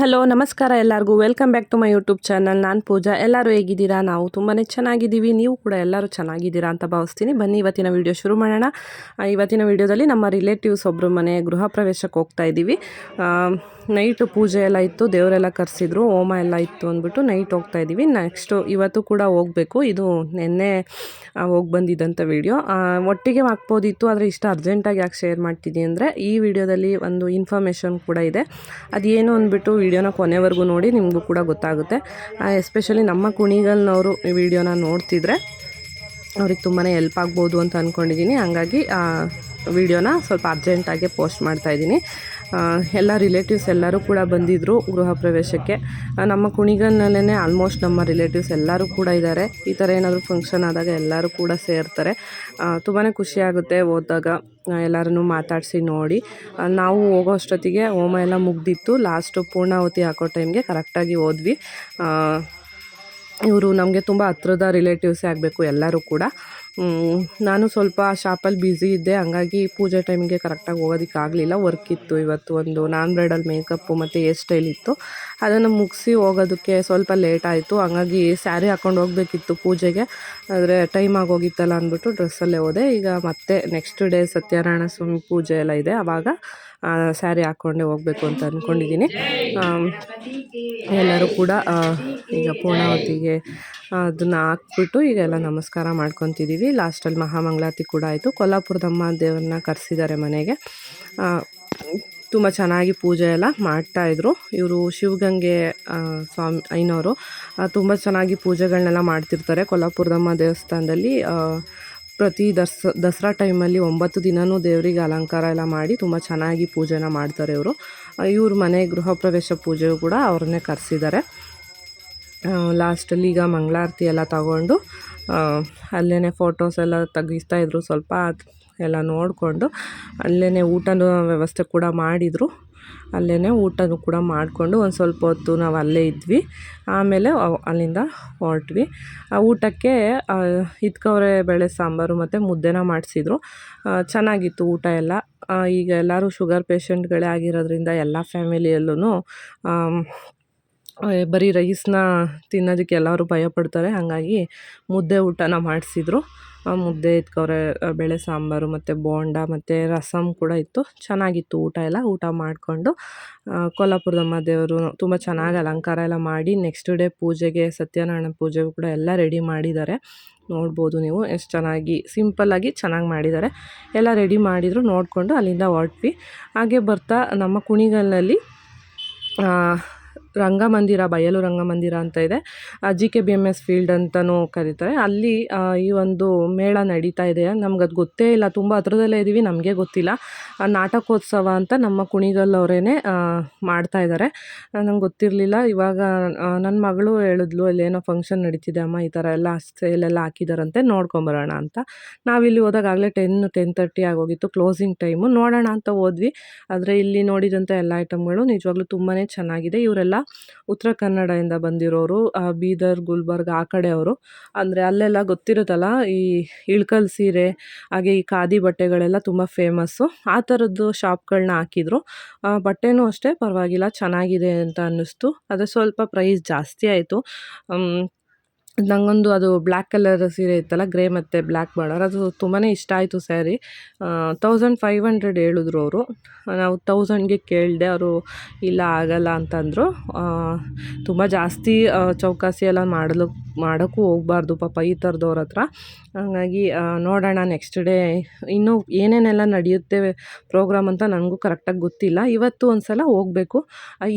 Hello ನಮಸ್ಕಾರ ಎಲ್ಲರಿಗೂ. Welcome back to my YouTube channel ನಾನು ಪೂಜಾ. ಎಲ್ಲರೂ ಹೇಗಿದ್ದೀರಾ? ನಾವು ತುಂಬಾ ಚೆನ್ನಾಗಿದ್ದೀವಿ. ನೀವು ಕೂಡ ಎಲ್ಲರೂ ಚೆನ್ನಾಗಿದ್ದೀರಾ ಅಂತ ಭಾವಿಸ್ತೀನಿ. ಬನ್ನಿ, ಇವತ್ತಿನ ವಿಡಿಯೋ ಶುರು ಮಾಡೋಣ. ಇವತ್ತಿನ ವೀಡಿಯೋದಲ್ಲಿ ನಮ್ಮ ರಿಲೇಟಿವ್ಸ್ ಒಬ್ಬರು ಮನೆ ಗೃಹ ಪ್ರವೇಶಕ್ಕೆ ಹೋಗ್ತಾ ಇದ್ದೀವಿ. ನೈಟು ಪೂಜೆ ಎಲ್ಲ ಇತ್ತು. ದೇವರೆಲ್ಲ ಕರೆಸಿದ್ರು. ಹೋಮ ಎಲ್ಲ ಇತ್ತು ಅಂದ್ಬಿಟ್ಟು ನೈಟ್ ಹೋಗ್ತಾ ಇದ್ದೀವಿ. ನೆಕ್ಸ್ಟು ಇವತ್ತು ಕೂಡ ಹೋಗಬೇಕು. ಇದು ನಿನ್ನೆ ಹೋಗಿ ಬಂದಿದ್ದಂಥ ವೀಡಿಯೋ ಒಟ್ಟಿಗೆ ಹಾಕ್ಬೋದಿತ್ತು, ಆದರೆ ಇಷ್ಟು ಅರ್ಜೆಂಟಾಗಿ ಯಾಕೆ ಶೇರ್ ಮಾಡ್ತಿದ್ದೀನಿ ಅಂದರೆ ಈ ವಿಡಿಯೋದಲ್ಲಿ ಒಂದು ಇನ್ಫಾರ್ಮೇಷನ್ ಕೂಡ ಇದೆ. ಅದೇನು ಅಂದ್ಬಿಟ್ಟು ವಿಡಿಯೋನ ಕೊನೆವರೆಗೂ ನೋಡಿ, ನಿಮಗೂ ಕೂಡ ಗೊತ್ತಾಗುತ್ತೆ. ಎಸ್ಪೆಷಲಿ ನಮ್ಮ ಕುಣಿಗಲ್ನವರು ಈ ವಿಡಿಯೋನ ನೋಡ್ತಿದ್ರೆ ಅವ್ರಿಗೆ ತುಂಬಾ ಹೆಲ್ಪ್ ಆಗ್ಬೋದು ಅಂತ ಅಂದ್ಕೊಂಡಿದ್ದೀನಿ ಹಂಗಾಗಿ ವಿಡಿಯೋನ ಸ್ವಲ್ಪ ಅರ್ಜೆಂಟಾಗಿ ಪೋಸ್ಟ್ ಮಾಡ್ತಾ ಇದ್ದೀನಿ. ಎಲ್ಲ ರಿಲೇಟಿವ್ಸ್ ಎಲ್ಲರೂ ಕೂಡ ಬಂದಿದ್ದರು ಗೃಹ ಪ್ರವೇಶಕ್ಕೆ. ನಮ್ಮ ಕುಣಿಗನ್ನಲ್ಲೇ ಆಲ್ಮೋಸ್ಟ್ ನಮ್ಮ ರಿಲೇಟಿವ್ಸ್ ಎಲ್ಲರೂ ಕೂಡ ಇದ್ದಾರೆ. ಈ ಥರ ಏನಾದರೂ ಫಂಕ್ಷನ್ ಆದಾಗ ಎಲ್ಲರೂ ಕೂಡ ಸೇರ್ತಾರೆ. ತುಂಬಾ ಖುಷಿಯಾಗುತ್ತೆ ಹೋದಾಗ ಎಲ್ಲರನ್ನೂ ಮಾತಾಡಿಸಿ ನೋಡಿ. ನಾವು ಹೋಗೋ ಅಷ್ಟೊತ್ತಿಗೆ ಹೋಮ ಎಲ್ಲ ಮುಗ್ದಿತ್ತು. ಲಾಸ್ಟು ಪೂರ್ಣಾವತಿ ಹಾಕೋ ಟೈಮ್ಗೆ ಕರೆಕ್ಟಾಗಿ ಹೋದ್ವಿ. ಇವರು ನಮಗೆ ತುಂಬ ಹತ್ರದ ರಿಲೇಟಿವ್ಸೇ ಆಗಬೇಕು ಎಲ್ಲರೂ ಕೂಡ. ನಾನು ಸ್ವಲ್ಪ ಶಾಪಲ್ಲಿ ಬ್ಯುಸಿ ಇದ್ದೆ, ಹಂಗಾಗಿ ಪೂಜೆ ಟೈಮಿಗೆ ಕರೆಕ್ಟಾಗಿ ಹೋಗೋದಕ್ಕಾಗಲಿಲ್ಲ ವರ್ಕ್ ಇತ್ತು ಇವತ್ತು ಒಂದು ನಾನ್ ಬ್ರೈಡಲ್ ಮೇಕಪ್ಪು ಮತ್ತು ಹೇರ್ ಸ್ಟೈಲ್ ಇತ್ತು. ಅದನ್ನು ಮುಗಿಸಿ ಹೋಗೋದಕ್ಕೆ ಸ್ವಲ್ಪ ಲೇಟ್ ಆಯಿತು, ಹಂಗಾಗಿ ಸ್ಯಾರಿ ಹಾಕ್ಕೊಂಡು ಹೋಗಬೇಕಿತ್ತು ಪೂಜೆಗೆ. ಆದರೆ ಟೈಮ್ ಆಗೋಗಿತ್ತಲ್ಲ ಅಂದ್ಬಿಟ್ಟು ಡ್ರೆಸ್ಸಲ್ಲೇ ಹೋದೆ. ಈಗ ಮತ್ತೆ ನೆಕ್ಸ್ಟ್ ಡೇ ಸತ್ಯನಾರಾಯಣ ಸ್ವಾಮಿ ಪೂಜೆ ಎಲ್ಲ ಇದೆ ಆವಾಗ ಸ್ಯಾರಿ ಹಾಕ್ಕೊಂಡೆ ಹೋಗಬೇಕು ಅಂತ ಅಂದ್ಕೊಂಡಿದ್ದೀನಿ ಎಲ್ಲರೂ ಕೂಡ ಈಗ ಪೂರ್ಣಾವತಿಗೆ ಅದನ್ನು ಹಾಕ್ಬಿಟ್ಟು ಈಗ ಎಲ್ಲ ನಮಸ್ಕಾರ ಮಾಡ್ಕೊತಿದ್ದೀವಿ ಲಾಸ್ಟಲ್ಲಿ ಮಹಾಮಂಗಳಾರತಿ ಕೂಡ ಆಯಿತು. ಕೊಲ್ಲಾಪುರದಮ್ಮ ದೇವರನ್ನ ಕರೆಸಿದ್ದಾರೆ ಮನೆಗೆ. ತುಂಬ ಚೆನ್ನಾಗಿ ಪೂಜೆ ಎಲ್ಲ ಮಾಡ್ತಾಯಿದ್ರು ಇವರು ಶಿವಗಂಗೆ ಸ್ವಾಮಿ ಐನವರು ತುಂಬ ಚೆನ್ನಾಗಿ ಪೂಜೆಗಳನ್ನೆಲ್ಲ ಮಾಡ್ತಿರ್ತಾರೆ ಕೊಲ್ಲಾಪುರದಮ್ಮ ದೇವಸ್ಥಾನದಲ್ಲಿ. ಪ್ರತಿ ದಸ್ ದಸರಾ ಟೈಮಲ್ಲಿ ಒಂಬತ್ತು ದಿನವೂ ದೇವರಿಗೆ ಅಲಂಕಾರ ಎಲ್ಲ ಮಾಡಿ ತುಂಬ ಚೆನ್ನಾಗಿ ಪೂಜೆನ ಮಾಡ್ತಾರೆ ಇವರು. ಇವ್ರ ಮನೆ ಗೃಹ ಪ್ರವೇಶ ಪೂಜೆಯೂ ಕೂಡ ಅವ್ರನ್ನೇ ಕರೆಸಿದ್ದಾರೆ. ಲಾಸ್ಟಲ್ಲಿ ಈಗ ಮಂಗಳಾರತಿ ಎಲ್ಲ ತಗೊಂಡು ಅಲ್ಲೇ ಫೋಟೋಸ್ ಎಲ್ಲ ತೆಗಿಸ್ತಾ ಇದ್ದರು ಸ್ವಲ್ಪ ಎಲ್ಲ ನೋಡಿಕೊಂಡು ಅಲ್ಲೇ ಊಟದ ವ್ಯವಸ್ಥೆ ಕೂಡ ಮಾಡಿದರು. ಅಲ್ಲೇ ಊಟನೂ ಕೂಡ ಮಾಡಿಕೊಂಡು ಒಂದು ಸ್ವಲ್ಪ ಹೊತ್ತು ನಾವು ಅಲ್ಲೇ ಇದ್ವಿ. ಆಮೇಲೆ ಅಲ್ಲಿಂದ ಹೊರಟ್ವಿ. ಆ ಊಟಕ್ಕೆ ಇದ್ಕವ್ರೆ ಬೇಳೆ ಸಾಂಬಾರು ಮತ್ತು ಮುದ್ದೆನ ಮಾಡಿಸಿದ್ರು. ಚೆನ್ನಾಗಿತ್ತು ಊಟ ಎಲ್ಲ. ಈಗ ಎಲ್ಲರೂ ಶುಗರ್ ಪೇಷಂಟ್ಗಳೇ ಆಗಿರೋದ್ರಿಂದ ಎಲ್ಲ ಫ್ಯಾಮಿಲಿಯಲ್ಲೂ ಬರೀ ರೈಸ್ನ ತಿನ್ನೋದಕ್ಕೆ ಎಲ್ಲರೂ ಭಯಪಡ್ತಾರೆ ಹಾಗಾಗಿ ಮುದ್ದೆ ಊಟನ ಮಾಡಿಸಿದ್ರು. ಮುದ್ದೆ ಇದ್ಕವ್ರೆ ಬೇಳೆ ಸಾಂಬಾರು ಮತ್ತು ಬೋಂಡ ಮತ್ತು ರಸಮ್ ಕೂಡ ಇತ್ತು. ಚೆನ್ನಾಗಿತ್ತು ಊಟ ಎಲ್ಲ. ಊಟ ಮಾಡಿಕೊಂಡು ಕೊಲ್ಲಾಪುರದಮ್ಮ ದೇವರು ತುಂಬ ಚೆನ್ನಾಗಿ ಅಲಂಕಾರ ಎಲ್ಲ ಮಾಡಿ ನೆಕ್ಸ್ಟ್ ಡೇ ಪೂಜೆಗೆ, ಸತ್ಯನಾರಾಯಣ ಪೂಜೆಗೂ ಕೂಡ ಎಲ್ಲ ರೆಡಿ ಮಾಡಿದ್ದಾರೆ. ನೋಡ್ಬೋದು ನೀವು ಎಷ್ಟು ಚೆನ್ನಾಗಿ ಸಿಂಪಲ್ಲಾಗಿ ಚೆನ್ನಾಗಿ ಮಾಡಿದ್ದಾರೆ. ಎಲ್ಲ ರೆಡಿ ಮಾಡಿದ್ರು. ನೋಡಿಕೊಂಡು ಅಲ್ಲಿಂದ ಹೊರಟ್ವಿ. ಹಾಗೆ ಬರ್ತಾ ನಮ್ಮ ಕುಣಿಗಲ್ನಲ್ಲಿ ರಂಗಮಂದಿರ, ಬಯಲು ರಂಗಮಂದಿರ ಅಂತ ಇದೆ. G K B M S field ಅಂತಲೂ ಕರೀತಾರೆ. ಅಲ್ಲಿ ಈ ಒಂದು ಮೇಳ ನಡೀತಾ ಇದೆ. ನಮ್ಗೆ ಅದು ಗೊತ್ತೇ ಇಲ್ಲ. ತುಂಬ ಹತ್ರದಲ್ಲೇ ಇದ್ದೀವಿ ನಮಗೆ ಗೊತ್ತಿಲ್ಲ. ನಾಟಕೋತ್ಸವ ಅಂತ ನಮ್ಮ ಕುಣಿಗಲ್ಲವರೇ ಮಾಡ್ತಾ ಇದ್ದಾರೆ ನಂಗೆ ಗೊತ್ತಿರಲಿಲ್ಲ. ಇವಾಗ ನನ್ನ ಮಗಳು ಹೇಳಿದ್ಲು ಅಲ್ಲೇನೋ ಫಂಕ್ಷನ್ ನಡೀತಿದೆ ಅಮ್ಮ, ಈ ಥರ ಎಲ್ಲ ಸೇಲೆಲ್ಲ ಹಾಕಿದಾರಂತೆ ನೋಡ್ಕೊಂಬರೋಣ ಅಂತ. ನಾವಿಲ್ಲಿ ಹೋದಾಗಲೇ ಟೆನ್ ಟೆನ್ ತರ್ಟಿ ಆಗೋಗಿತ್ತು. ಕ್ಲೋಸಿಂಗ್ ಟೈಮು ನೋಡೋಣ ಅಂತ ಹೋದ್ವಿ. ಆದರೆ ಇಲ್ಲಿ ನೋಡಿದಂಥ ಎಲ್ಲ ಐಟಮ್ಗಳು ನಿಜವಾಗ್ಲೂ ತುಂಬಾ ಚೆನ್ನಾಗಿದೆ. ಇವರೆಲ್ಲ ಉತ್ತರ ಕನ್ನಡದಿಂದ ಬಂದಿರೋರು ಬೀದರ್, ಗುಲ್ಬರ್ಗ ಆ ಕಡೆಯವರು ಅಂದರೆ ಅಲ್ಲೆಲ್ಲ ಗೊತ್ತಿರುತ್ತಲ್ಲ, ಈ ಇಳ್ಕಲ್ ಸೀರೆ, ಹಾಗೆ ಈ ಖಾದಿ ಬಟ್ಟೆಗಳೆಲ್ಲ ತುಂಬ ಫೇಮಸ್ಸು ಆ ಥರದ್ದು ಶಾಪ್ಗಳನ್ನ ಹಾಕಿದ್ರು. ಬಟ್ಟೆನೂ ಅಷ್ಟೇ ಪರವಾಗಿಲ್ಲ, ಚೆನ್ನಾಗಿದೆ ಅಂತ ಅನ್ನಿಸ್ತು. ಆದರೆ ಸ್ವಲ್ಪ ಪ್ರೈಸ್ ಜಾಸ್ತಿ ಆಯಿತು. ನನಗೊಂದು ಅದು ಬ್ಲ್ಯಾಕ್ ಕಲರ್ ಸೀರೆ ಇತ್ತಲ್ಲ, ಗ್ರೇ ಮತ್ತು ಬ್ಲ್ಯಾಕ್ ಬಾರ್ಡರ್ ಅದು ತುಂಬಾ ಇಷ್ಟ ಆಯಿತು ಸ್ಯಾರಿ. ತೌಸಂಡ್ ಫೈವ್ ಹಂಡ್ರೆಡ್ ಹೇಳಿದ್ರು ಅವರು. ನಾವು ತೌಸಂಡ್ಗೆ ಕೇಳಿದೆ, ಅವರು ಇಲ್ಲ ಆಗಲ್ಲ ಅಂತಂದರು. ತುಂಬ ಜಾಸ್ತಿ ಚೌಕಾಸಿ ಎಲ್ಲ ಮಾಡಲು, ಮಾಡೋಕ್ಕೂ ಹೋಗ್ಬಾರ್ದು ಪಾಪ ಈ ಥರದವ್ರ ಹತ್ರ. ಹಾಗಾಗಿ ನೋಡೋಣ ನೆಕ್ಸ್ಟ್ ಡೇ ಇನ್ನೂ ಏನೇನೆಲ್ಲ ನಡೆಯುತ್ತೆ ಪ್ರೋಗ್ರಾಮ್ ಅಂತ ನನಗೂ ಕರೆಕ್ಟಾಗಿ ಗೊತ್ತಿಲ್ಲ. ಇವತ್ತು ಒಂದು ಸಲ ಹೋಗಬೇಕು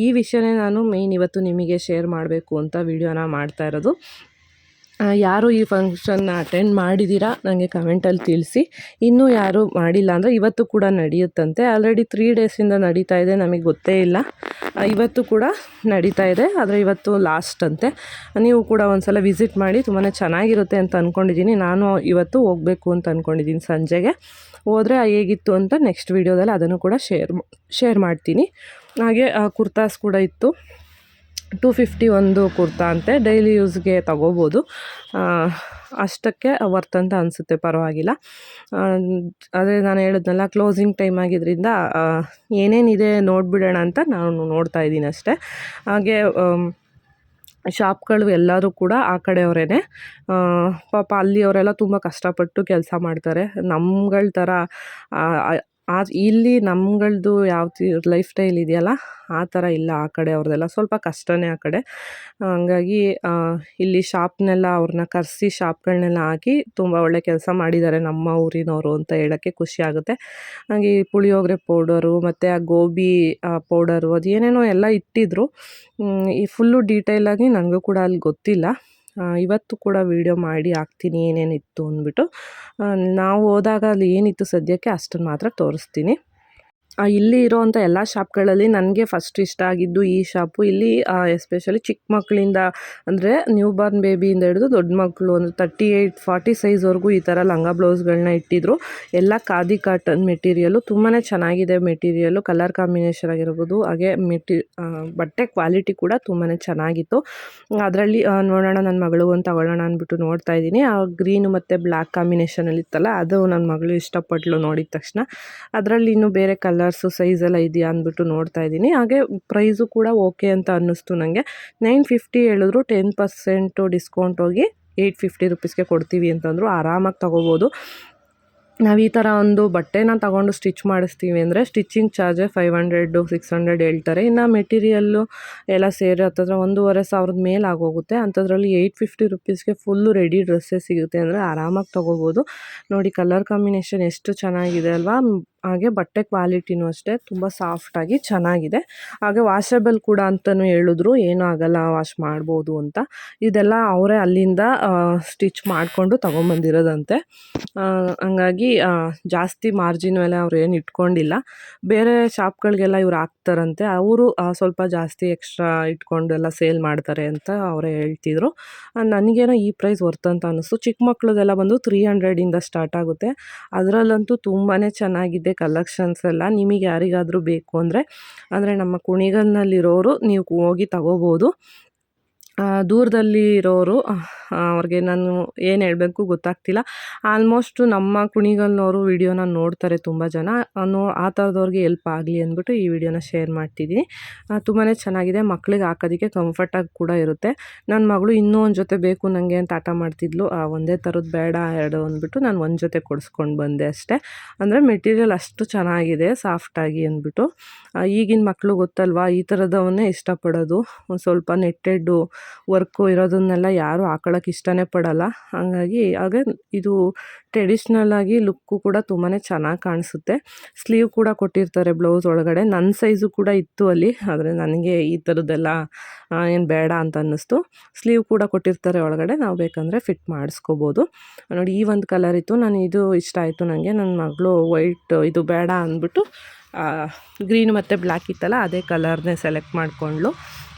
ಈ ವಿಷಯನೇ ನಾನು ಮೇಯ್ನ್ ಇವತ್ತು ನಿಮಗೆ ಶೇರ್ ಮಾಡಬೇಕು ಅಂತ ವಿಡಿಯೋನ ಮಾಡ್ತಾ ಇರೋದು. ಯಾರು ಈ ಫಂಕ್ಷನ್ನ ಅಟೆಂಡ್ ಮಾಡಿದ್ದೀರಾ ನನಗೆ ಕಮೆಂಟಲ್ಲಿ ತಿಳಿಸಿ. ಇನ್ನೂ ಯಾರೂ ಮಾಡಿಲ್ಲ ಅಂದರೆ ಇವತ್ತು ಕೂಡ ನಡೆಯುತ್ತಂತೆ. ಆಲ್ರೆಡಿ ತ್ರೀ ಡೇಸಿಂದ ನಡೀತಾ ಇದೆ, ನಮಗೆ ಗೊತ್ತೇ ಇಲ್ಲ. ಇವತ್ತು ಕೂಡ ನಡೀತಾ ಇದೆ, ಆದರೆ ಇವತ್ತು ಲಾಸ್ಟ್ ಅಂತೆ. ನೀವು ಕೂಡ ಒಂದು ಸಲ ವಿಸಿಟ್ ಮಾಡಿ ತುಂಬಾ ಚೆನ್ನಾಗಿರುತ್ತೆ ಅಂತ ಅಂದ್ಕೊಂಡಿದ್ದೀನಿ ನಾನು ಇವತ್ತು ಹೋಗಬೇಕು ಅಂತ ಅಂದ್ಕೊಂಡಿದ್ದೀನಿ ಸಂಜೆಗೆ. ಹೋದರೆ ಹೇಗಿತ್ತು ಅಂತ ನೆಕ್ಸ್ಟ್ ವೀಡಿಯೋದಲ್ಲಿ ಅದನ್ನು ಕೂಡ ಶೇರ್ ಶೇರ್ ಮಾಡ್ತೀನಿ. ಹಾಗೆ ಕುರ್ತಾಸ್ ಕೂಡ ಇತ್ತು. ಟೂ ಫಿಫ್ಟಿ ಒಂದು ಕುರ್ತಾ ಅಂತೆ ಡೈಲಿ ಯೂಸ್ಗೆ ತಗೋಬೋದು. ಅಷ್ಟಕ್ಕೆ ವರ್ತ್ ಅಂತ ಅನಿಸುತ್ತೆ, ಪರವಾಗಿಲ್ಲ. ಆದರೆ ನಾನು ಹೇಳಿದ್ನಲ್ಲ ಕ್ಲೋಸಿಂಗ್ ಟೈಮ್ ಆಗಿದ್ದರಿಂದ ಏನೇನಿದೆ ನೋಡಿಬಿಡೋಣ ಅಂತ ನಾನು ನೋಡ್ತಾ ಇದ್ದೀನಿ ಅಷ್ಟೇ. ಹಾಗೆ ಶಾಪ್ಗಳು ಎಲ್ಲರೂ ಕೂಡ ಆ ಕಡೆಯವರೇ ಪಾಪ ಅಲ್ಲಿಯವರೆಲ್ಲ ತುಂಬ ಕಷ್ಟಪಟ್ಟು ಕೆಲಸ ಮಾಡ್ತಾರೆ. ನಮ್ಗಳ ಥರ ಆ, ಇಲ್ಲಿ ನಮ್ಗಳದ್ದು ಯಾವ ಲೈಫ್ ಸ್ಟೈಲ್ ಇದೆಯಲ್ಲ ಆ ಥರ ಇಲ್ಲ ಆ ಕಡೆ ಅವ್ರದ್ದೆಲ್ಲ ಸ್ವಲ್ಪ ಕಷ್ಟನೇ ಆ ಕಡೆ. ಹಂಗಾಗಿ ಇಲ್ಲಿ ಶಾಪ್ನೆಲ್ಲ ಅವ್ರನ್ನ ಕರೆಸಿ ಶಾಪ್ಗಳನ್ನೆಲ್ಲ ಹಾಕಿ ತುಂಬ ಒಳ್ಳೆ ಕೆಲಸ ಮಾಡಿದ್ದಾರೆ ನಮ್ಮ ಊರಿನವರು ಅಂತ ಹೇಳೋಕ್ಕೆ ಖುಷಿ ಆಗುತ್ತೆ. ಹಾಗೆ ಈ ಪುಳಿಯೋಗರೆ ಪೌಡರು ಮತ್ತು ಆ ಗೋಬಿ ಪೌಡರು ಅದು ಏನೇನೋ ಎಲ್ಲ ಇಟ್ಟಿದ್ರು. ಮ್, ಈ ಫುಲ್ಲು ಡೀಟೇಲಾಗಿ ನನಗೂ ಕೂಡ ಅಲ್ಲಿ ಗೊತ್ತಿಲ್ಲ. ಇವತ್ತು ಕೂಡ ವೀಡಿಯೋ ಮಾಡಿ ಹಾಕ್ತೀನಿ, ಏನೇನಿತ್ತು ಅಂದ್ಬಿಟ್ಟು. ನಾವು ಹೋದಾಗ ಅಲ್ಲಿ ಏನಿತ್ತು ಸದ್ಯಕ್ಕೆ ಅಷ್ಟನ್ನು ಮಾತ್ರ ತೋರಿಸ್ತೀನಿ. ಇಲ್ಲಿ ಇರೋವಂಥ ಎಲ್ಲ ಶಾಪ್ಗಳಲ್ಲಿ ನನಗೆ ಫಸ್ಟ್ ಇಷ್ಟ ಆಗಿದ್ದು ಈ ಶಾಪು. ಇಲ್ಲಿ ಎಸ್ಪೆಷಲಿ ಚಿಕ್ಕ ಮಕ್ಕಳಿಂದ ಅಂದರೆ ನ್ಯೂ ಬಾರ್ನ್ ಬೇಬಿಯಿಂದ ಹಿಡಿದು ದೊಡ್ಡ ಮಕ್ಕಳು ಒಂದು ತರ್ಟಿ ಏಯ್ಟ್ ಫಾರ್ಟಿ ಸೈಜ್ವರೆಗೂ ಈ ಥರ ಲಂಗ ಬ್ಲೌಸ್ಗಳನ್ನ ಇಟ್ಟಿದ್ರು. ಎಲ್ಲ ಖಾದಿ ಕಾಟನ್ ಮೆಟೀರಿಯಲು ತುಂಬಾ ಚೆನ್ನಾಗಿದೆ ಮೆಟೀರಿಯಲು ಕಲರ್ ಕಾಂಬಿನೇಷನ್ ಆಗಿರ್ಬೋದು. ಹಾಗೆ ಮೆಟಿ ಬಟ್ಟೆ ಕ್ವಾಲಿಟಿ ಕೂಡ ತುಂಬಾ ಚೆನ್ನಾಗಿತ್ತು. ಅದರಲ್ಲಿ ನೋಡೋಣ ನನ್ನ ಮಗಳಿಗೂ ಒಂದು ತಗೊಳ್ಳೋಣ ಅಂದ್ಬಿಟ್ಟು ನೋಡ್ತಾ ಇದ್ದೀನಿ. ಆ ಗ್ರೀನು ಮತ್ತು ಬ್ಲ್ಯಾಕ್ ಕಾಂಬಿನೇಷನಲ್ಲಿ ಇತ್ತಲ್ಲ, ಅದು ನನ್ನ ಮಗಳು ಇಷ್ಟಪಟ್ಲು ನೋಡಿದ ತಕ್ಷಣ. ಅದರಲ್ಲಿ ಇನ್ನೂ ಬೇರೆ ಕಲರ್ಸು ಸೈಜ್ ಎಲ್ಲ ಇದೆಯಾ ಅಂದ್ಬಿಟ್ಟು ನೋಡ್ತಾ ಇದ್ದೀನಿ. ಹಾಗೆ ಪ್ರೈಸು ಕೂಡ ಓಕೆ ಅಂತ ಅನ್ನಿಸ್ತು ನನಗೆ ನೈನ್ ಫಿಫ್ಟಿ ಹೇಳಿದ್ರು ಟೆನ್ ಪರ್ಸೆಂಟು ಡಿಸ್ಕೌಂಟ್ ಹೋಗಿ ಏಯ್ಟ್ ಫಿಫ್ಟಿ ರುಪೀಸ್ಗೆ ಕೊಡ್ತೀವಿ ಅಂತಂದರು ಆರಾಮಾಗಿ ತೊಗೋಬೋದು. ನಾವು ಈ ಥರ ಒಂದು ಬಟ್ಟೆನ ತಗೊಂಡು ಸ್ಟಿಚ್ ಮಾಡಿಸ್ತೀವಿ ಅಂದರೆ ಸ್ಟಿಚಿಂಗ್ ಚಾರ್ಜೇ ಫೈವ್ ಹಂಡ್ರೆಡು ಸಿಕ್ಸ್ ಹಂಡ್ರೆಡ್ ಹೇಳ್ತಾರೆ. ಇನ್ನು ಮೆಟೀರಿಯಲ್ಲು ಎಲ್ಲ ಸೇರಿ ಹತ್ತತ್ರ ಒಂದೂವರೆ ಸಾವಿರದ ಮೇಲೆ ಆಗೋಗುತ್ತೆ. ಅಂಥದ್ರಲ್ಲಿ ಏಯ್ಟ್ ಫಿಫ್ಟಿ ರುಪೀಸ್ಗೆ ಫುಲ್ಲು ರೆಡಿ ಡ್ರೆಸ್ಸೇ ಸಿಗುತ್ತೆ ಅಂದರೆ ಆರಾಮಾಗಿ ತೊಗೋಬೋದು. ನೋಡಿ ಕಲರ್ ಕಾಂಬಿನೇಷನ್ ಎಷ್ಟು ಚೆನ್ನಾಗಿದೆ ಅಲ್ವಾ. ಹಾಗೆ ಬಟ್ಟೆ ಕ್ವಾಲಿಟಿನೂ ಅಷ್ಟೇ ತುಂಬ ಸಾಫ್ಟಾಗಿ ಚೆನ್ನಾಗಿದೆ. ಹಾಗೆ ವಾಷಬಲ್ ಕೂಡ ಅಂತಲೂ ಹೇಳಿದ್ರು, ಏನೂ ಆಗಲ್ಲ ವಾಶ್ ಮಾಡ್ಬೋದು ಅಂತ. ಇದೆಲ್ಲ ಅವರೇ ಅಲ್ಲಿಂದ ಸ್ಟಿಚ್ ಮಾಡಿಕೊಂಡು ತೊಗೊಂಬಂದಿರೋದಂತೆ. ಹಂಗಾಗಿ ಜಾಸ್ತಿ ಮಾರ್ಜಿನ್ ಮೇಲೆ ಅವ್ರು ಏನು ಇಟ್ಕೊಂಡಿಲ್ಲ. ಬೇರೆ ಶಾಪ್ಗಳಿಗೆಲ್ಲ ಇವ್ರು ಹಾಕ್ತಾರಂತೆ. ಅವರು ಸ್ವಲ್ಪ ಜಾಸ್ತಿ ಎಕ್ಸ್ಟ್ರಾ ಇಟ್ಕೊಂಡು ಎಲ್ಲ ಸೇಲ್ ಮಾಡ್ತಾರೆ ಅಂತ ಅವರೇ ಹೇಳ್ತಿದ್ರು. ನನಗೇನೋ ಈ ಪ್ರೈಸ್ ವರ್ತ್ ಅಂತ ಅನ್ನಿಸ್ತು. ಚಿಕ್ಕ ಮಕ್ಕಳದೆಲ್ಲ ಬಂದು ತ್ರೀ ಹಂಡ್ರೆಡಿಂದ ಸ್ಟಾರ್ಟ್ ಆಗುತ್ತೆ. ಅದರಲ್ಲಂತೂ ತುಂಬಾ ಚೆನ್ನಾಗಿದೆ. ಕಲೆಕ್ಷನ್ಸ್ ಎಲ್ಲ ನಿಮಗೆ ಯಾರಿಗಾದರೂ ಬೇಕು ಅಂದರೆ ಅಂದರೆ ನಮ್ಮ ಕುಣಿಗಲ್ನಲ್ಲಿರೋರು ನೀವು ಹೋಗಿ ತಗೋಬೋದು. ದೂರದಲ್ಲಿ ಇರೋರು ಅವ್ರಿಗೆ ನಾನು ಏನು ಹೇಳಬೇಕು ಗೊತ್ತಾಗ್ತಿಲ್ಲ. ಆಲ್ಮೋಸ್ಟು ನಮ್ಮ ಕುಣಿಗಲ್ನವರು ವಿಡಿಯೋನ ನೋಡ್ತಾರೆ ತುಂಬ ಜನ. ನೋ, ಆ ಥರದವ್ರಿಗೆ ಎಲ್ಪ್ ಆಗಲಿ ಅಂದ್ಬಿಟ್ಟು ಈ ವಿಡಿಯೋನ ಶೇರ್ ಮಾಡ್ತಿದ್ದೀನಿ. ತುಂಬಾ ಚೆನ್ನಾಗಿದೆ. ಮಕ್ಳಿಗೆ ಹಾಕೋದಕ್ಕೆ ಕಂಫರ್ಟಾಗಿ ಕೂಡ ಇರುತ್ತೆ. ನನ್ನ ಮಗಳು ಇನ್ನೂ ಒಂದು ಜೊತೆ ಬೇಕು ನನಗೆ ಅಂತ ಆಟ ಮಾಡ್ತಿದ್ಲು. ಒಂದೇ ಥರದ್ದು ಬೇಡ ಎರಡು ಅಂದ್ಬಿಟ್ಟು ನಾನು ಒಂದು ಜೊತೆ ಕೊಡಿಸ್ಕೊಂಡು ಬಂದೆ ಅಷ್ಟೇ. ಅಂದರೆ ಮೆಟೀರಿಯಲ್ ಅಷ್ಟು ಚೆನ್ನಾಗಿದೆ ಸಾಫ್ಟಾಗಿ ಅಂದ್ಬಿಟ್ಟು. ಈಗಿನ ಮಕ್ಕಳು ಗೊತ್ತಲ್ವಾ? ಈ ಥರದವನ್ನೇ ಇಷ್ಟಪಡೋದು. ಒಂದು ಸ್ವಲ್ಪ ನೆಟ್ಟೆಡ್ಡು ವರ್ಕು ಇರೋದನ್ನೆಲ್ಲ ಯಾರೂ ಹಾಕೊಳ್ಳೋಕೆ ಇಷ್ಟನೇ ಪಡೋಲ್ಲ. ಹಾಗಾಗಿ ಹಾಗೆ ಇದು ಟ್ರೆಡಿಷ್ನಲ್ ಆಗಿ ಲುಕ್ಕು ಕೂಡ ತುಂಬಾ ಚೆನ್ನಾಗಿ ಕಾಣಿಸುತ್ತೆ. ಸ್ಲೀವ್ ಕೂಡ ಕೊಟ್ಟಿರ್ತಾರೆ ಬ್ಲೌಸ್ ಒಳಗಡೆ. ನನ್ನ ಸೈಜು ಕೂಡ ಇತ್ತು ಅಲ್ಲಿ, ಆದರೆ ನನಗೆ ಈ ಥರದ್ದೆಲ್ಲ ಏನು ಬೇಡ ಅಂತ ಅನ್ನಿಸ್ತು. ಸ್ಲೀವ್ ಕೂಡ ಕೊಟ್ಟಿರ್ತಾರೆ ಒಳಗಡೆ. ನಾವು ಬೇಕಂದರೆ ಫಿಟ್ ಮಾಡಿಸ್ಕೋಬೋದು. ನೋಡಿ, ಈ ಒಂದು ಕಲರ್ ಇತ್ತು. ನಾನು ಇದು ಇಷ್ಟ ಆಯಿತು ನನಗೆ ನನ್ನ ಮಗಳು ವೈಟ್ ಇದು ಬೇಡ ಅಂದ್ಬಿಟ್ಟು ಗ್ರೀನ್ ಮತ್ತು ಬ್ಲ್ಯಾಕ್ ಇತ್ತಲ್ಲ, ಅದೇ ಕಲರ್ನೇ ಸೆಲೆಕ್ಟ್ ಮಾಡಿಕೊಂಡ್ಳು.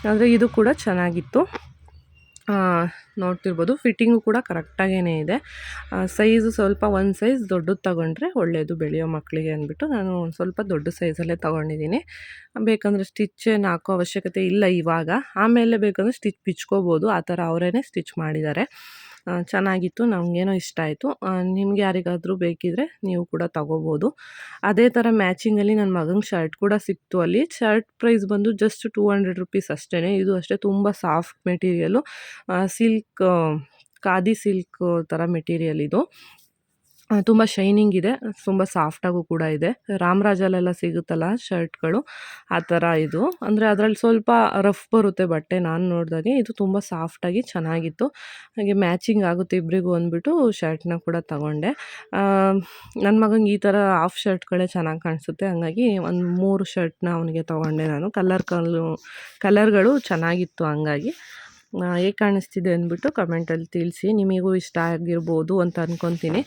ಆದರೆ ಇದು ಕೂಡ ಚೆನ್ನಾಗಿತ್ತು. ನೋಡ್ತಿರ್ಬೋದು. ಫಿಟ್ಟಿಂಗು ಕೂಡ ಕರೆಕ್ಟಾಗೇ ಇದೆ. ಸೈಜು ಸ್ವಲ್ಪ ಒಂದು ಸೈಜ್ ದೊಡ್ಡದು ತಗೊಂಡ್ರೆ ಒಳ್ಳೆಯದು ಬೆಳೆಯೋ ಮಕ್ಕಳಿಗೆ ಅಂದ್ಬಿಟ್ಟು ನಾನು ಒಂದು ಸ್ವಲ್ಪ ದೊಡ್ಡ ಸೈಜಲ್ಲೇ ತೊಗೊಂಡಿದ್ದೀನಿ. ಬೇಕಂದರೆ ಸ್ಟಿಚ್ ಏನು ಹಾಕೋ ಅವಶ್ಯಕತೆ ಇಲ್ಲ ಇವಾಗ. ಆಮೇಲೆ ಬೇಕಂದರೆ ಸ್ಟಿಚ್ ಬಿಚ್ಕೋಬೋದು. ಆ ಥರ ಅವರೇ ಸ್ಟಿಚ್ ಮಾಡಿದ್ದಾರೆ. ಚೆನ್ನಾಗಿತ್ತು, ನಮಗೇನೋ ಇಷ್ಟ ಆಯಿತು. ನಿಮ್ಗೆ ಯಾರಿಗಾದರೂ ಬೇಕಿದ್ರೆ ನೀವು ಕೂಡ ತಗೋಬೋದು. ಅದೇ ಥರ ಮ್ಯಾಚಿಂಗಲ್ಲಿ ನನ್ನ ಮಗಂಗೆ ಶರ್ಟ್ ಕೂಡ ಸಿಕ್ತು ಅಲ್ಲಿ. ಶರ್ಟ್ ಪ್ರೈಸ್ ಬಂದು ಜಸ್ಟ್ ಟೂ ಹಂಡ್ರೆಡ್ ರುಪೀಸ್ ಅಷ್ಟೇ ಇದು ಅಷ್ಟೇ ತುಂಬ soft material silk khadi silk ಥರ ಮೆಟೀರಿಯಲ್ ಇದು. ತುಂಬ ಶೈನಿಂಗ್ ಇದೆ, ತುಂಬ ಸಾಫ್ಟಾಗೂ ಕೂಡ ಇದೆ. ರಾಮರಾಜಲ್ಲೆಲ್ಲ ಸಿಗುತ್ತಲ್ಲ ಶರ್ಟ್ಗಳು ಆ ಥರ ಇದು. ಅಂದರೆ ಅದರಲ್ಲಿ ಸ್ವಲ್ಪ ರಫ್ ಬರುತ್ತೆ ಬಟ್ಟೆ ನಾನು ನೋಡಿದಾಗೆ. ಇದು ತುಂಬ ಸಾಫ್ಟಾಗಿ ಚೆನ್ನಾಗಿತ್ತು. ಹಾಗೆ ಮ್ಯಾಚಿಂಗ್ ಆಗುತ್ತೆ ಇಬ್ಬರಿಗೂ ಅಂದ್ಬಿಟ್ಟು ಶರ್ಟ್ನ ಕೂಡ ತಗೊಂಡೆ. ನನ್ನ ಮಗಂಗೆ ಈ ಥರ ಹಾಫ್ ಶರ್ಟ್ಗಳೇ ಚೆನ್ನಾಗಿ ಕಾಣಿಸುತ್ತೆ. ಹಂಗಾಗಿ ಒಂದು ಮೂರು ಶರ್ಟ್ನ ಅವನಿಗೆ ತಗೊಂಡೆ ನಾನು. ಕಲರ್ ಕಲ್ಲು ಕಲರ್ಗಳು ಚೆನ್ನಾಗಿತ್ತು ಹಂಗಾಗಿ. ಹೇಗೆ ಕಾಣಿಸ್ತಿದೆ ಅಂದ್ಬಿಟ್ಟು ಕಮೆಂಟಲ್ಲಿ ತಿಳಿಸಿ. ನಿಮಗೂ ಇಷ್ಟ ಆಗಿರ್ಬೋದು ಅಂತ ಅಂದ್ಕೊತೀನಿ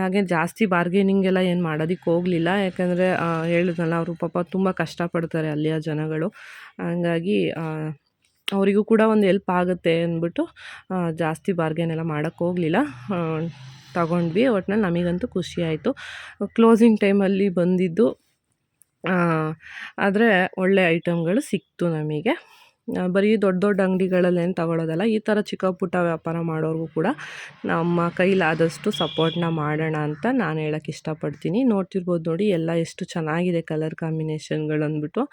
ಹಾಗೆ ಜಾಸ್ತಿ ಬಾರ್ಗೇನಿಂಗ್ ಎಲ್ಲ ಏನು ಮಾಡೋದಕ್ಕೆ ಹೋಗಲಿಲ್ಲ. ಯಾಕಂದರೆ ಹೇಳಿದ್ನಲ್ಲ ಅವರು ಪಾಪ ತುಂಬ ಕಷ್ಟಪಡ್ತಾರೆ ಅಲ್ಲಿಯ ಜನಗಳು. ಹಂಗಾಗಿ ಅವರಿಗೂ ಕೂಡ ಒಂದು ಎಲ್ಪ್ ಆಗುತ್ತೆ ಅಂದ್ಬಿಟ್ಟು ಜಾಸ್ತಿ ಬಾರ್ಗೇನ್ ಎಲ್ಲ ಮಾಡೋಕ್ಕೆ ಹೋಗಲಿಲ್ಲ. ತಗೊಂಡ್ವಿ. ಒಟ್ನಲ್ಲಿ ನಮಗಂತೂ ಖುಷಿ ಆಯಿತು. ಕ್ಲೋಸಿಂಗ್ ಟೈಮಲ್ಲಿ ಬಂದಿದ್ದು ಆದರೆ ಒಳ್ಳೆ ಐಟಮ್ಗಳು ಸಿಕ್ತು ನಮಗೆ. ಬರೀ ದೊಡ್ಡ ದೊಡ್ಡ ಅಂಗಡಿಗಳಲ್ಲೇನು ತಗೊಳ್ಳೋದಲ್ಲ ಈ ಥರ ಚಿಕ್ಕ ಪುಟ್ಟ ವ್ಯಾಪಾರ ಮಾಡೋರ್ಗೂ ಕೂಡ ನಮ್ಮ ಕೈಲಾದಷ್ಟು ಸಪೋರ್ಟ್ನ ಮಾಡೋಣ ಅಂತ ನಾನು ಹೇಳೋಕ್ಕೆ ಇಷ್ಟಪಡ್ತೀನಿ. ನೋಡ್ತಿರ್ಬೋದು ನೋಡಿ, ಎಲ್ಲ ಎಷ್ಟು ಚೆನ್ನಾಗಿದೆ ಕಲರ್ ಕಾಂಬಿನೇಷನ್ಗಳು ಅಂದ್ಬಿಟ್ಟು.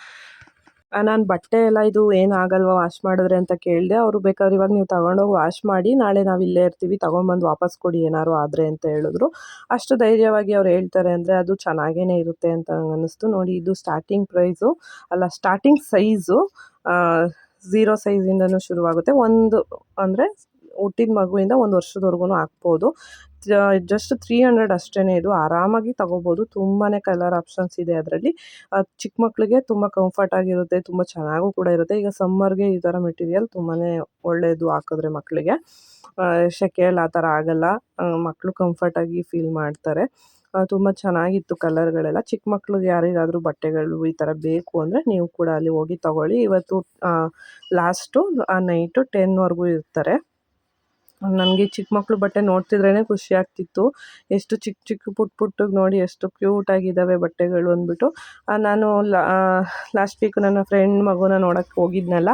ನಾನು ಬಟ್ಟೆ ಎಲ್ಲ ಇದು ಏನಾಗಲ್ವಾ ವಾಶ್ ಮಾಡಿದ್ರೆ ಅಂತ ಕೇಳಿದೆ, ಅವರು ಬೇಕಾದ್ರೆ ಇವಾಗ ನೀವು ತಗೊಂಡೋಗಿ ವಾಶ್ ಮಾಡಿ, ನಾಳೆ ನಾವು ಇಲ್ಲೇ ಇರ್ತೀವಿ, ತೊಗೊಂಬಂದು ವಾಪಸ್ ಕೊಡಿ ಏನಾದ್ರು ಆದರೆ ಅಂತ ಹೇಳಿದ್ರು. ಅಷ್ಟು ಧೈರ್ಯವಾಗಿ ಅವ್ರು ಹೇಳ್ತಾರೆ ಅಂದರೆ ಅದು ಚೆನ್ನಾಗೇ ಇರುತ್ತೆ ಅಂತ ನಂಗೆ ಅನ್ನಿಸ್ತು ನೋಡಿ, ಇದು ಸ್ಟಾರ್ಟಿಂಗ್ ಪ್ರೈಸು ಅಲ್ಲ ಸ್ಟಾರ್ಟಿಂಗ್ ಸೈಜು ಝೀರೋ ಸೈಜಿಂದನೂ ಶುರುವಾಗುತ್ತೆ. ಒಂದು ಅಂದರೆ ಹುಟ್ಟಿದ ಮಗುವಿಂದ ಒಂದು ವರ್ಷದವರೆಗೂ ಹಾಕ್ಬೋದು ಜಸ್ಟ್ ತ್ರೀ ಹಂಡ್ರೆಡ್ ಅಷ್ಟೇ ಇದು. ಆರಾಮಾಗಿ ತಗೋಬೋದು. ತುಂಬಾ ಕಲರ್ ಆಪ್ಷನ್ಸ್ ಇದೆ ಅದರಲ್ಲಿ. ಚಿಕ್ಕ ಮಕ್ಕಳಿಗೆ ತುಂಬ ಕಂಫರ್ಟ್ ಆಗಿರುತ್ತೆ. ತುಂಬ ಚೆನ್ನಾಗೂ ಕೂಡ ಇರುತ್ತೆ. ಈಗ ಸಮ್ಮರ್ಗೆ ಈ ಥರ ಮೆಟೀರಿಯಲ್ ತುಂಬಾ ಒಳ್ಳೆಯದು ಹಾಕಿದ್ರೆ ಮಕ್ಕಳಿಗೆ ಶೆಕೆಲ್ ಆ ಥರ ಆಗಲ್ಲ. ಮಕ್ಕಳು ಕಂಫರ್ಟಾಗಿ ಫೀಲ್ ಮಾಡ್ತಾರೆ. ತುಂಬ ಚೆನ್ನಾಗಿತ್ತು ಕಲರ್ಗಳೆಲ್ಲ. ಚಿಕ್ಕ ಮಕ್ಳಿಗೆ ಯಾರಿಗಾದರೂ ಬಟ್ಟೆಗಳು ಈ ಥರ ಬೇಕು ಅಂದರೆ ನೀವು ಕೂಡ ಅಲ್ಲಿ ಹೋಗಿ ತಗೊಳ್ಳಿ. ಇವತ್ತು ಲಾಸ್ಟು ನೈಟು ಟೆನ್ವರೆಗೂ ಇರ್ತಾರೆ. ನನಗೆ ಚಿಕ್ಕ ಮಕ್ಕಳು ಬಟ್ಟೆ ನೋಡ್ತಿದ್ರೇ ಖುಷಿ ಆಗ್ತಿತ್ತು. ಎಷ್ಟು ಚಿಕ್ಕ ಚಿಕ್ಕ ಪುಟ್ಟ ಪುಟ್ಟಗೆ ನೋಡಿ ಎಷ್ಟು ಕ್ಯೂಟಾಗಿದ್ದಾವೆ ಬಟ್ಟೆಗಳು ಅಂದ್ಬಿಟ್ಟು. ನಾನು ಲಾಸ್ಟ್ ವೀಕ್ ನನ್ನ ಫ್ರೆಂಡ್ ಮಗುನ ನೋಡೋಕ್ಕೆ ಹೋಗಿದ್ನಲ್ಲ,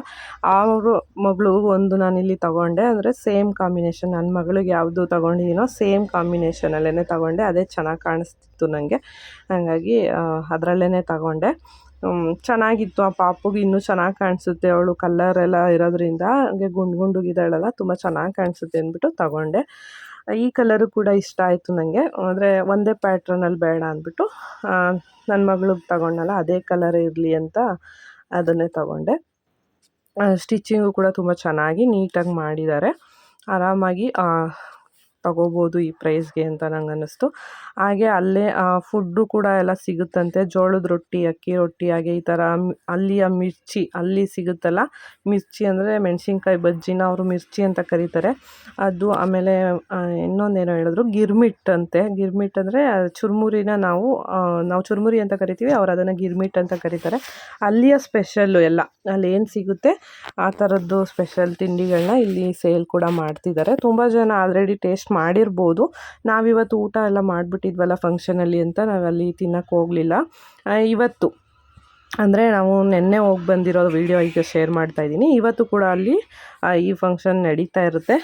ಅವರು ಮಗಳು ಒಂದು ನಾನಿಲ್ಲಿ ತಗೊಂಡೆ. ಅಂದರೆ ಸೇಮ್ ಕಾಂಬಿನೇಷನ್ ನನ್ನ ಮಗಳಿಗೆ ಯಾವುದು ತಗೊಂಡಿದ್ದೀನೋ ಸೇಮ್ ಕಾಂಬಿನೇಷನಲ್ಲೇ ತಗೊಂಡೆ. ಅದೇ ಚೆನ್ನಾಗಿ ಕಾಣಿಸ್ತಿತ್ತು ನನಗೆ ಹಾಗಾಗಿ ಅದರಲ್ಲೇ ತಗೊಂಡೆ. ಚೆನ್ನಾಗಿತ್ತು. ಆ ಪಾಪುಗೆ ಇನ್ನೂ ಚೆನ್ನಾಗಿ ಕಾಣಿಸುತ್ತೆ. ಅವಳು ಕಲ್ಲರ್ ಎಲ್ಲ ಇರೋದ್ರಿಂದ ಹಂಗೆ ಗುಂಡು ಗುಂಡುಗಿದ್ದಾಳಲ್ಲ, ತುಂಬ ಚೆನ್ನಾಗಿ ಕಾಣಿಸುತ್ತೆ ಅಂದ್ಬಿಟ್ಟು ತಗೊಂಡೆ. ಈ ಕಲರು ಕೂಡ ಇಷ್ಟ ಆಯಿತು ನನಗೆ ಅಂದರೆ ಒಂದೇ ಪ್ಯಾಟ್ರನಲ್ಲಿ ಬೇಡ ಅಂದ್ಬಿಟ್ಟು ನನ್ನ ಮಗಳಿಗೆ ತಗೊಂಡಲ್ಲ, ಅದೇ ಕಲರ್ ಇರಲಿ ಅಂತ ಅದನ್ನೇ ತಗೊಂಡೆ. ಸ್ಟಿಚ್ಚಿಂಗು ಕೂಡ ತುಂಬ ಚೆನ್ನಾಗಿ ನೀಟಾಗಿ ಮಾಡಿದ್ದಾರೆ. ಆರಾಮಾಗಿ ತಗೋಬೋದು ಈ ಪ್ರೈಸ್ಗೆ ಅಂತ ನಂಗೆ ಅನ್ನಿಸ್ತು ಹಾಗೆ ಅಲ್ಲೇ ಫುಡ್ಡು ಕೂಡ ಎಲ್ಲ ಸಿಗುತ್ತಂತೆ. ಜೋಳದ ರೊಟ್ಟಿ, ಅಕ್ಕಿ ರೊಟ್ಟಿ, ಹಾಗೆ ಈ ಥರ ಅಲ್ಲಿಯ ಮಿರ್ಚಿ, ಅಲ್ಲಿ ಸಿಗುತ್ತಲ್ಲ? ಮಿರ್ಚಿ ಅಂದರೆ ಮೆಣಸಿನ್ಕಾಯಿ ಬಜ್ಜಿನ ಅವರು ಮಿರ್ಚಿ ಅಂತ ಕರೀತಾರೆ. ಅದು ಆಮೇಲೆ ಇನ್ನೊಂದೇನೋ ಹೇಳಿದ್ರು, ಗಿರ್ಮಿಟ್ ಅಂತೆ. ಗಿರ್ಮಿಟ್ ಅಂದರೆ ಚುರುಮುರಿನ ನಾವು ನಾವು ಚುರುಮುರಿ ಅಂತ ಕರಿತೀವಿ, ಅವ್ರು ಅದನ್ನು ಗಿರ್ಮಿಟ್ ಅಂತ ಕರೀತಾರೆ. ಅಲ್ಲಿಯ ಸ್ಪೆಷಲ್ಲು ಎಲ್ಲ, ಅಲ್ಲಿ ಏನು ಸಿಗುತ್ತೆ, ಆ ಥರದ್ದು ಸ್ಪೆಷಲ್ ತಿಂಡಿಗಳನ್ನ ಇಲ್ಲಿ ಸೇಲ್ ಕೂಡ ಮಾಡ್ತಿದ್ದಾರೆ. ತುಂಬ ಜನ ಆಲ್ರೆಡಿ ಟೇಸ್ಟ್ ಮಾಡಿರ್ಬೋದು. ನಾವಿವತ್ತು ಊಟ ಎಲ್ಲ ಮಾಡಿಬಿಟ್ಟಿದ್ವಲ್ಲ ಫಂಕ್ಷನಲ್ಲಿ ಅಂತ ನಾವಲ್ಲಿ ತಿನ್ನಕ್ಕೆ ಹೋಗಲಿಲ್ಲ. ಇವತ್ತು ಅಂದರೆ ನಾವು ನಿನ್ನೆ ಹೋಗಿ ಬಂದಿರೋ ವೀಡಿಯೋ ಈಗ ಶೇರ್ ಮಾಡ್ತಾ ಇದ್ದೀನಿ. ಇವತ್ತು ಕೂಡ ಅಲ್ಲಿ ಈ ಫಂಕ್ಷನ್ ನಡೀತಾ ಇರುತ್ತೆ.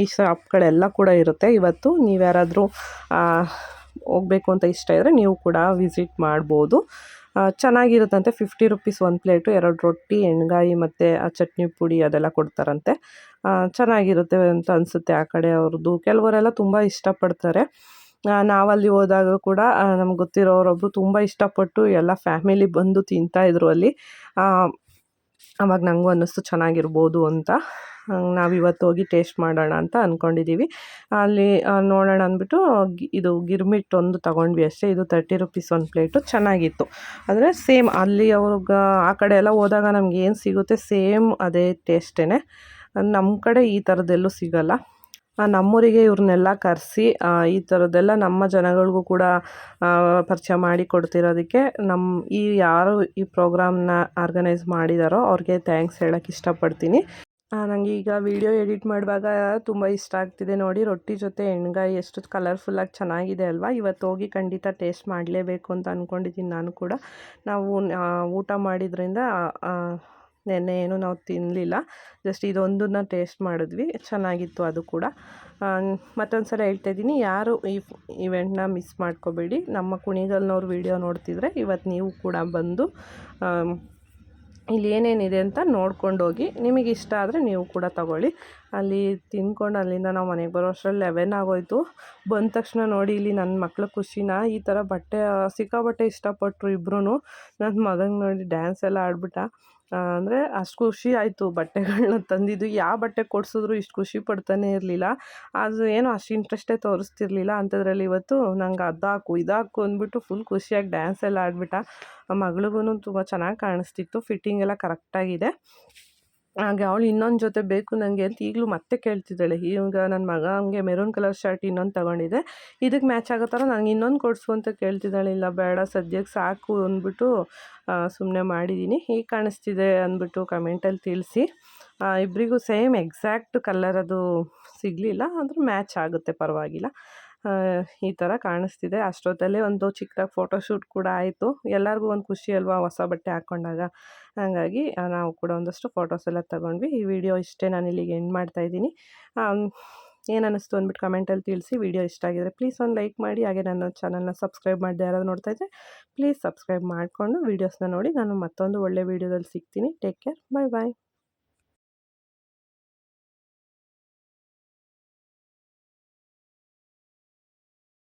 ಈ ಶಾಪ್ಗಳೆಲ್ಲ ಕೂಡ ಇರುತ್ತೆ. ಇವತ್ತು ನೀವು ಯಾರಾದರೂ ಹೋಗಬೇಕು ಅಂತ ಇಷ್ಟ ಇದ್ದರೆ ನೀವು ಕೂಡ ವಿಸಿಟ್ ಮಾಡ್ಬೋದು. ಚೆನ್ನಾಗಿರುತ್ತಂತೆ. ಫಿಫ್ಟಿ ರುಪೀಸ್ ಒಂದು ಪ್ಲೇಟು ಎರಡು ರೊಟ್ಟಿ, ಎಣ್ಗಾಯಿ ಮತ್ತು ಚಟ್ನಿ ಪುಡಿ ಅದೆಲ್ಲ ಕೊಡ್ತಾರಂತೆ. ಚೆನ್ನಾಗಿರುತ್ತೆ ಅಂತ ಅನಿಸುತ್ತೆ ಆ ಕಡೆ ಅವ್ರದ್ದು. ಕೆಲವರೆಲ್ಲ ತುಂಬ ಇಷ್ಟಪಡ್ತಾರೆ. ನಾವಲ್ಲಿ ಹೋದಾಗ ಕೂಡ ನಮ್ಗೆ ಗೊತ್ತಿರೋರೊಬ್ಬರು ತುಂಬ ಇಷ್ಟಪಟ್ಟು ಎಲ್ಲ ಫ್ಯಾಮಿಲಿ ಬಂದು ತಿಂತಾಯಿದ್ರು ಅಲ್ಲಿ. ಆವಾಗ ನನಗೂ ಅನ್ನಿಸ್ತು ಚೆನ್ನಾಗಿರ್ಬೋದು ಅಂತ. ನಾವು ಇವತ್ತು ಹೋಗಿ ಟೇಸ್ಟ್ ಮಾಡೋಣ ಅಂತ ಅಂದ್ಕೊಂಡಿದ್ದೀವಿ ಅಲ್ಲಿ ನೋಡೋಣ ಅಂದ್ಬಿಟ್ಟು ಇದು ಗಿರ್ಮಿಟ್ ಒಂದು ತಗೊಂಡ್ವಿ ಅಷ್ಟೇ. ಇದು ತರ್ಟಿ ರುಪೀಸ್ ಒಂದು ಪ್ಲೇಟು. ಚೆನ್ನಾಗಿತ್ತು. ಅಂದರೆ ಸೇಮ್ ಅಲ್ಲಿ ಅವ್ರಿಗೆ ಆ ಕಡೆ ಎಲ್ಲ ಹೋದಾಗ ನಮ್ಗೆ ಏನು ಸಿಗುತ್ತೆ ಸೇಮ್ ಅದೇ ಟೇಸ್ಟೇ ನಮ್ಮ ಕಡೆ ಈ ಥರದ್ದೆಲ್ಲೂ ಸಿಗಲ್ಲ. ನಮ್ಮೂರಿಗೆ ಇವ್ರನ್ನೆಲ್ಲ ಕರೆಸಿ ಈ ಥರದ್ದೆಲ್ಲ ನಮ್ಮ ಜನಗಳಿಗೂ ಕೂಡ ಪರಿಚಯ ಮಾಡಿ ಕೊಡ್ತಿರೋದಕ್ಕೆ ನಮ್ಮ ಈ ಯಾರು ಈ ಪ್ರೋಗ್ರಾಮ್ನ ಆರ್ಗನೈಸ್ ಮಾಡಿದಾರೋ ಅವ್ರಿಗೆ ಥ್ಯಾಂಕ್ಸ್ ಹೇಳೋಕ್ಕೆ ಇಷ್ಟಪಡ್ತೀನಿ. ನನಗೆ ಈಗ ವಿಡಿಯೋ ಎಡಿಟ್ ಮಾಡುವಾಗ ತುಂಬ ಇಷ್ಟ ಆಗ್ತಿದೆ ನೋಡಿ, ರೊಟ್ಟಿ ಜೊತೆ ಎಣ್ಗಾಯಿ ಎಷ್ಟು ಕಲರ್ಫುಲ್ಲಾಗಿ ಚೆನ್ನಾಗಿದೆ ಅಲ್ವಾ? ಇವತ್ತು ಹೋಗಿ ಖಂಡಿತ ಟೇಸ್ಟ್ ಮಾಡಲೇಬೇಕು ಅಂತ ಅಂದ್ಕೊಂಡಿದ್ದೀನಿ ನಾನು ಕೂಡ. ನಾವು ಊಟ ಮಾಡಿದ್ರಿಂದ ನೆನ್ನೆ ಏನು ನಾವು ತಿನ್ನಲಿಲ್ಲ ಜಸ್ಟ್ ಇದೊಂದನ್ನು ಟೇಸ್ಟ್ ಮಾಡಿದ್ವಿ. ಚೆನ್ನಾಗಿತ್ತು ಅದು ಕೂಡ. ಮತ್ತೊಂದು ಸಲ ಹೇಳ್ತಾಯಿದ್ದೀನಿ ಯಾರು ಈ ಇವೆಂಟ್ನ ಮಿಸ್ ಮಾಡ್ಕೋಬೇಡಿ. ನಮ್ಮ ಕುಣಿಗಲ್ನವ್ರು ವಿಡಿಯೋ ನೋಡ್ತಿದ್ರೆ ಇವತ್ತು ನೀವು ಕೂಡ ಬಂದು ಇಲ್ಲಿ ಏನೇನಿದೆ ಅಂತ ನೋಡ್ಕೊಂಡು ಹೋಗಿ ನಿಮಗೆ ಇಷ್ಟ ಆದರೆ ನೀವು ಕೂಡ ತಗೊಳ್ಳಿ. ಅಲ್ಲಿ ತಿನ್ಕೊಂಡು ಅಲ್ಲಿಂದ ನಾವು ಮನೆಗೆ ಬರೋ ಅಷ್ಟರಲ್ಲಿ ಲೆವೆನ್ ಆಗೋಯಿತು. ಬಂದ ತಕ್ಷಣ ನೋಡಿ ಇಲ್ಲಿ ನನ್ನ ಮಕ್ಳ ಖುಷಿನ, ಈ ಥರ ಬಟ್ಟೆ ಸಿಕ್ಕಾಬಟ್ಟೆ ಇಷ್ಟಪಟ್ಟರು ಇಬ್ಬರೂ ನನ್ನ ಮಗಂಗೆ ನೋಡಿ ಡ್ಯಾನ್ಸ್ ಎಲ್ಲ ಆಡ್ಬಿಟ್ಟ. ಅಂದರೆ ಅಷ್ಟು ಖುಷಿ ಆಯಿತು ಬಟ್ಟೆಗಳನ್ನ ತಂದಿದ್ದು. ಯಾವ ಬಟ್ಟೆ ಕೊಡಿಸಿದ್ರು ಇಷ್ಟು ಖುಷಿ ಪಡ್ತಾನೆ ಇರಲಿಲ್ಲ. ಅದು ಏನು ಅಷ್ಟು ಇಂಟ್ರೆಸ್ಟೇ ತೋರಿಸ್ತಿರ್ಲಿಲ್ಲ ಅಂಥದ್ರಲ್ಲಿ ಇವತ್ತು ನಂಗೆ ಹಾಕು ಇದಾಕು ಅಂದ್ಬಿಟ್ಟು ಫುಲ್ ಖುಷಿಯಾಗಿ ಡ್ಯಾನ್ಸ್ ಎಲ್ಲ ಆಡ್ಬಿಟ್ಟ. ಮಗಳಿಗೂ ತುಂಬ ಚೆನ್ನಾಗಿ ಕಾಣಿಸ್ತಿತ್ತು. ಫಿಟ್ಟಿಂಗ್ ಎಲ್ಲ ಕರೆಕ್ಟಾಗಿದೆ ಹಾಗೆ ಅವಳು ಇನ್ನೊಂದು ಜೊತೆ ಬೇಕು ನನಗೆ ಅಂತ ಈಗಲೂ ಮತ್ತೆ ಕೇಳ್ತಿದ್ದಾಳೆ. ಈಗ ನನ್ನ ಮಗ ಹಂಗೆ ಮೆರೂನ್ ಕಲರ್ ಶರ್ಟ್ ಇನ್ನೊಂದು ತಗೊಂಡಿದ್ದೆ ಇದಕ್ಕೆ ಮ್ಯಾಚ್ ಆಗೋ ಥರ ನನಗೆ ಇನ್ನೊಂದು ಕೊಡಿಸು ಅಂತ ಕೇಳ್ತಿದ್ದಾಳೆ. ಇಲ್ಲ, ಬೇಡ, ಸದ್ಯಕ್ಕೆ ಸಾಕು ಅಂದ್ಬಿಟ್ಟು ಸುಮ್ಮನೆ ಮಾಡಿದ್ದೀನಿ ಹೀಗೆ ಕಾಣಿಸ್ತಿದೆ ಅಂದ್ಬಿಟ್ಟು ಕಮೆಂಟಲ್ಲಿ ತಿಳಿಸಿ. ಇಬ್ಬರಿಗೂ ಸೇಮ್ ಎಕ್ಸಾಕ್ಟ್ ಕಲರ್ ಅದು ಸಿಗಲಿಲ್ಲ. ಆದರೂ ಮ್ಯಾಚ್ ಆಗುತ್ತೆ, ಪರವಾಗಿಲ್ಲ. ಈ ಥರ ಕಾಣಿಸ್ತಿದೆ. ಅಷ್ಟೊತ್ತಲ್ಲೇ ಒಂದು ಚಿಕ್ಕದಾಗಿ ಫೋಟೋಶೂಟ್ ಕೂಡ ಆಯಿತು. ಎಲ್ಲರಿಗೂ ಒಂದು ಖುಷಿ ಅಲ್ವಾ ಹೊಸ ಬಟ್ಟೆ ಹಾಕ್ಕೊಂಡಾಗ ಹಾಗಾಗಿ ನಾವು ಕೂಡ ಒಂದಷ್ಟು ಫೋಟೋಸ್ ಎಲ್ಲ ತಗೊಂಡ್ವಿ. ಈ ವಿಡಿಯೋ ಇಷ್ಟೇ ನಾನು ಇಲ್ಲಿಗೆ ಎಂಡ್ ಮಾಡ್ತಾ ಇದ್ದೀನಿ. ಏನು ಅನ್ನಿಸ್ತು ಅಂದ್ಬಿಟ್ಟು ಕಮೆಂಟಲ್ಲಿ ತಿಳಿಸಿ. ವಿಡಿಯೋ ಇಷ್ಟ ಆಗಿದ್ರೆ ಪ್ಲೀಸ್ ಒಂದು ಲೈಕ್ ಮಾಡಿ. ಹಾಗೆ ನನ್ನ ಚಾನಲ್ನ ಸಬ್ಸ್ಕ್ರೈಬ್ ಮಾಡದೆ ಯಾರಾದ್ರು ನೋಡ್ತಾ ಇದ್ದರೆ ಪ್ಲೀಸ್ ಸಬ್ಸ್ಕ್ರೈಬ್ ಮಾಡಿಕೊಂಡು ವೀಡಿಯೋಸ್ನ ನೋಡಿ. ನಾನು ಮತ್ತೊಂದು ಒಳ್ಳೆ ವೀಡಿಯೋದಲ್ಲಿ ಸಿಗ್ತೀನಿ. ಟೇಕ್ ಕೇರ್ ಬಾಯ್ ಬಾಯ್